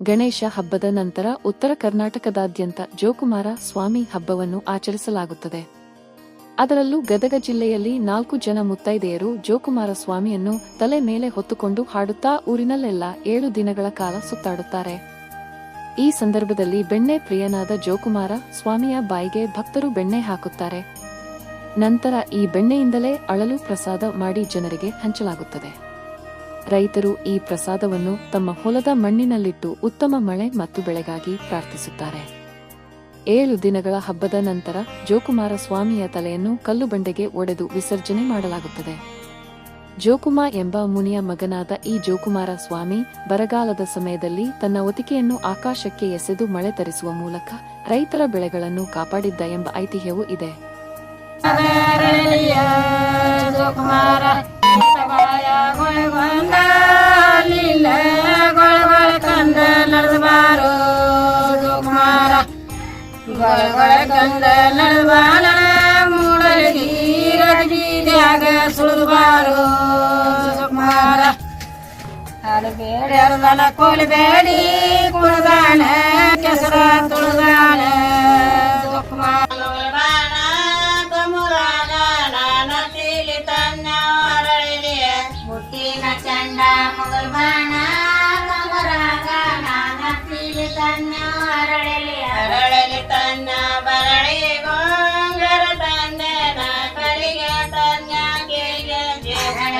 ಗಣೇಶ ಹಬ್ಬದ ನಂತರ ಉತ್ತರ ಕರ್ನಾಟಕದಾದ್ಯಂತ ಜೋಕುಮಾರ ಸ್ವಾಮಿ ಹಬ್ಬವನ್ನು ಆಚರಿಸಲಾಗುತ್ತದೆ. ಅದರಲ್ಲೂ ಗದಗ ಜಿಲ್ಲೆಯಲ್ಲಿ ನಾಲ್ಕು ಜನ ಮುತ್ತೈದೆಯರು ಜೋಕುಮಾರ ಸ್ವಾಮಿಯನ್ನು ತಲೆ ಮೇಲೆ ಹೊತ್ತುಕೊಂಡು ಹಾಡುತ್ತಾ ಊರಿನಲ್ಲೆಲ್ಲ ಏಳು ದಿನಗಳ ಕಾಲ ಸುತ್ತಾಡುತ್ತಾರೆ. ಈ ಸಂದರ್ಭದಲ್ಲಿ ಬೆಣ್ಣೆ ಪ್ರಿಯನಾದ ಜೋಕುಮಾರ ಸ್ವಾಮಿಯ ಬಾಯಿಗೆ ಭಕ್ತರು ಬೆಣ್ಣೆ ಹಾಕುತ್ತಾರೆ. ನಂತರ ಈ ಬೆಣ್ಣೆಯಿಂದಲೇ ಅಳಲು ಪ್ರಸಾದ ಮಾಡಿ ಜನರಿಗೆ ಹಂಚಲಾಗುತ್ತದೆ. ರೈತರು ಈ ಪ್ರಸಾದವನ್ನು ತಮ್ಮ ಹೊಲದ ಮಣ್ಣಿನಲ್ಲಿಟ್ಟು ಉತ್ತಮ ಮಳೆ ಮತ್ತು ಬೆಳೆಗಾಗಿ ಪ್ರಾರ್ಥಿಸುತ್ತಾರೆ. ಏಳು ದಿನಗಳ ಹಬ್ಬದ ನಂತರ ಜೋಕುಮಾರ ಸ್ವಾಮಿಯ ತಲೆಯನ್ನು ಕಲ್ಲು ಬಂಡೆಗೆ ಒಡೆದು ವಿಸರ್ಜನೆ ಮಾಡಲಾಗುತ್ತದೆ. ಜೋಕುಮ ಎಂಬ ಮುನಿಯ ಮಗನಾದ ಈ ಜೋಕುಮಾರ ಸ್ವಾಮಿ ಬರಗಾಲದ ಸಮಯದಲ್ಲಿ ತನ್ನ ಒತಿಕೆಯನ್ನು ಆಕಾಶಕ್ಕೆ ಎಸೆದು ಮಳೆ ತರಿಸುವ ಮೂಲಕ ರೈತರ ಬೆಳೆಗಳನ್ನು ಕಾಪಾಡಿದ್ದ ಎಂಬ ಐತಿಹ್ಯವೂ ಇದೆ. ಗೊಳಗೊಳ ಕಂದ ನಡೆದಬಾಲ ಮೂಡಲಗಿ ರಜಗೀದ್ಯಾಗ ಸುಳಿದಬಾರೋ ಜೋಕುಮಾರ ಹಾಡಬೇಡ ಅರ್ಧನ ಕೊಲಬೇಡಿ ಕುಣದಾನ ಕೆಸರ ತುಳಿದಾನ ಜೋಕುಮಾರ ಮುಟ್ಟಿನ ಚಂಡ ಮೊಗಲ್ ಬಾಣ ಕಮರಾಗ ನಾನ ತೀಲಿ ತನ್ನ ಅರಳಲಿ